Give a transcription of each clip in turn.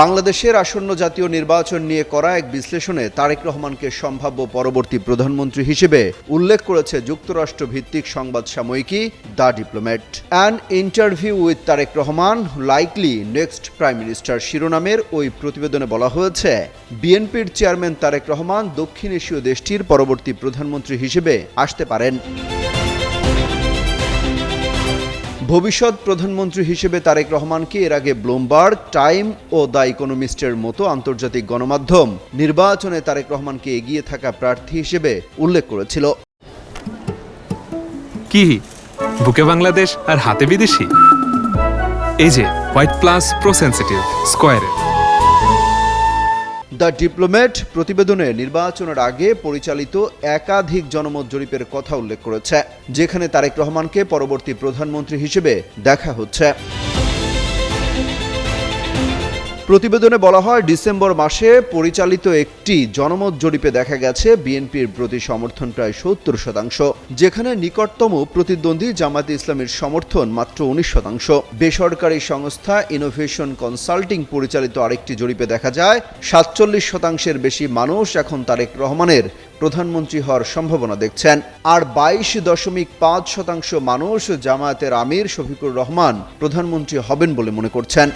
বাংলাদেশের আসন্ন জাতীয় নির্বাচন নিয়ে করা এক বিশ্লেষণে তারেক রহমানকে সম্ভাব্য পরবর্তী প্রধানমন্ত্রী হিসেবে উল্লেখ করেছে যুক্তরাষ্ট্র ভিত্তিক সংবাদ সাময়িকী the Diplomat. An interview with Tarique Rahman likely next prime minister শিরোনামের ওই প্রতিবেদনে বলা হয়েছে, বিএনপির চেয়ারম্যান তারেক রহমান দক্ষিণ এশীয় দেশটির পরবর্তী প্রধানমন্ত্রী হিসেবে আসতে পারেন। ভবিষ্যৎ প্রধানমন্ত্রী হিসেবে তারেক রহমানকে এর আগে ব্লুমবার্গ, টাইম ও দ্য ইকোনমিস্টের মতো আন্তর্জাতিক গণমাধ্যম নির্বাচনে তারেক রহমানকে এগিয়ে থাকা প্রার্থী হিসেবে উল্লেখ করেছিল? কি? বুকে বাংলাদেশ আর হাতে বিদেশি? এই যে হোয়াইট প্লাস প্রো সেন্সিটিভ স্কোয়ারে দ্য ডিপ্লোমেট প্রতিবেদনে নির্বাচনের আগে পরিচালিত একাধিক জনমত জরিপের কথা উল্লেখ করেছে, যেখানে তারেক রহমানকে পরবর্তী প্রধানমন্ত্রী হিসেবে দেখা হচ্ছে। প্রতিবেদনে বলা হয়, ডিসেম্বর মাসে পরিচালিত একটি জনমত জরিপে দেখা গেছে, বিএনপির প্রতি সমর্থন প্রায় সত্তর শতাংশ, যেখানে নিকটতম প্রতিদ্বন্দ্বী জামায়াতে ইসলামের সমর্থন মাত্র উনিশ শতাংশ। বেসরকারি সংস্থা ইনোভেশন কনসাল্টিং পরিচালিত আরেকটি জরিপে দেখা যায়, সাতচল্লিশ শতাংশের বেশি মানুষ এখন তারেক রহমানের প্রধানমন্ত্রী হওয়ার সম্ভাবনা দেখছেন। আর বাইশ দশমিক পাঁচ শতাংশ মানুষ জামায়াতের আমির শফিকুর রহমান প্রধানমন্ত্রী হবেন বলে মনে করছেন।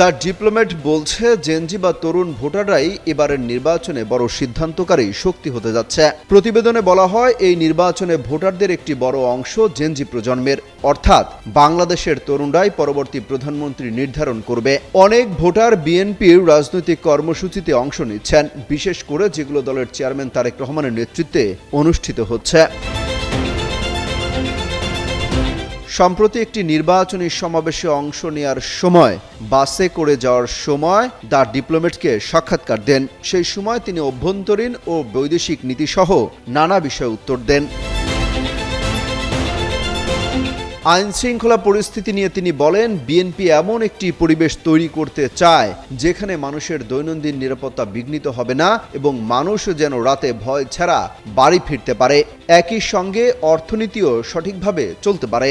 দ্য ডিপ্লোম্যাট বলছে, জেনজি বা তরুণ ভোটাররাই এবারের নির্বাচনে বড় সিদ্ধান্তকারী শক্তি হতে যাচ্ছে। প্রতিবেদনে বলা হয়, এই নির্বাচনে ভোটারদের একটি বড় অংশ জেনজি প্রজন্মের। অর্থাৎ, বাংলাদেশের তরুণরাই পরবর্তী প্রধানমন্ত্রী নির্ধারণ করবে। অনেক ভোটার বিএনপির রাজনৈতিক কর্মসূচিতে অংশ নিচ্ছেন, বিশেষ করে যেগুলো দলের চেয়ারম্যান তারেক রহমানের নেতৃত্বে অনুষ্ঠিত হচ্ছে। সম্প্রতি একটি নির্বাচনী সমাবেশে অংশ নেওয়ার সময়, বাসে করে যাওয়ার সময় দ্য ডিপ্লোমেটকে সাক্ষাৎকার দেন। সেই সময় তিনি অভ্যন্তরীণ ও বৈদেশিক নীতিসহ নানা বিষয়ে উত্তর দেন। আইন শৃঙ্খলা পরিস্থিতি নিয়ে তিনি বলেন, বিএনপি এমন একটি পরিবেশ তৈরি করতে চায়, যেখানে মানুষের দৈনন্দিন নিরাপত্তা বিঘ্নিত হবে না এবং মানুষ যেন রাতে ভয় ছাড়া বাড়ি ফিরতে পারে। একই সঙ্গে অর্থনীতিও সঠিকভাবে চলতে পারে।